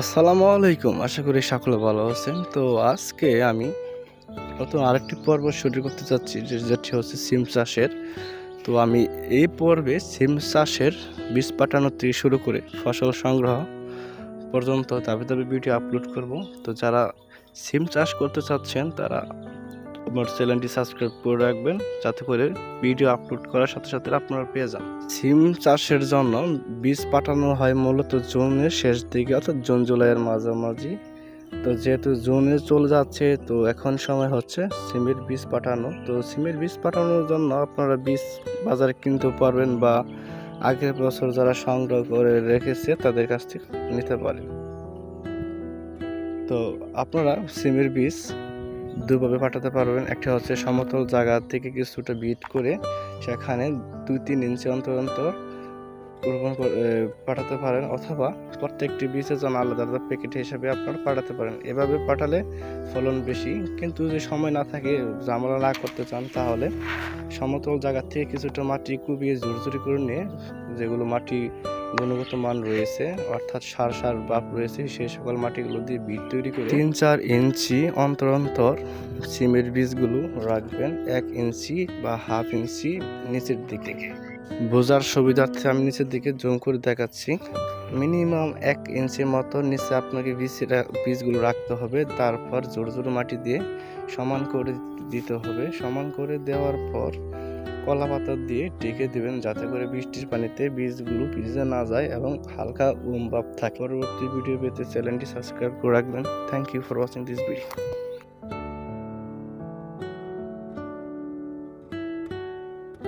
আসসালামু আলাইকুম। আশা করি সকলে ভালো আছেন। তো আজকে আমি নতুন আরেকটি পর্ব শুরু করতে চাচ্ছি যেটি হচ্ছে সিম চাষের। তো আমি এই পর্বে সিম চাষের বীজ পাঠানো থেকে শুরু করে ফসল সংগ্রহ পর্যন্ত দাবি দাবি ভিডিও আপলোড করব। তো যারা সিম চাষ করতে চাচ্ছেন, তারা আমার চ্যানেলটি সাবস্ক্রাইব করে রাখবেন, যাতে করে ভিডিও আপলোড করার সাথে সাথে আপনারা পেয়ে যান। সিম চাষের জন্য বীজ পাঠানো হয় মূলত জুনের শেষ দিকে, অর্থাৎ জুন, জুলাইয়ের মাঝামাঝি। তো যেহেতু জুনে চলে যাচ্ছে, তো এখন সময় হচ্ছে সিমের বীজ পাঠানো। তো সিমের বীজ পাঠানোর জন্য আপনারা বীজ বাজারে কিনতে পারবেন বা আগের বছর যারা সংগ্রহ করে রেখেছে, তাদের কাছ থেকে নিতে পারেন। তো আপনারা সিমের বীজ দুভাবে পাঠাতে পারবেন। একটা হচ্ছে সমতল জায়গা থেকে কিছুটা বিট করে সেখানে দুই তিন ইঞ্চি অন্তর অন্তর রোপণ পাঠাতে পারেন অথবা প্রত্যেকটি বীজের জন্য আলাদা আলাদা প্যাকেট হিসেবে আপনারা পাঠাতে পারেন। এভাবে পাঠালে ফলন বেশি। কিন্তু যদি সময় না থাকে জামলা না করতে চান, তাহলে সমতল জায়গা থেকে কিছুটা মাটি কুবিয়ে ঝুরঝুরি করে নিয়ে যেগুলো মাটি গুণগত মান রয়েছে, অর্থাৎ সার সার বাপ রয়েছে সেই সকল মাটিগুলো দিয়ে বীজ তৈরি করে তিন চার ইঞ্চি অন্তর অন্তর সিমের বীজগুলো রাখবেন, এক ইঞ্চি বা হাফ ইঞ্চি নিচের দিকে। বোঝার সুবিধার্থে আমি নিচের দিকে জুম করে দেখাচ্ছি। মিনিমাম এক ইঞ্চির মতো নিচে আপনাকে বীজ বীজগুলো রাখতে হবে, তারপর জোর জোর মাটি দিয়ে সমান করে দিতে হবে। সমান করে দেওয়ার পর কলা পাতা দিয়ে ঢেকে দেবেন যাতে করে বৃষ্টির পানিতে বীজগুলো ভিজে না যায় এবং হালকা উম ভাব থাকে। পরবর্তী ভিডিও পেতে চ্যানেলটি সাবস্ক্রাইব করে রাখবেন। Thank you for watching this video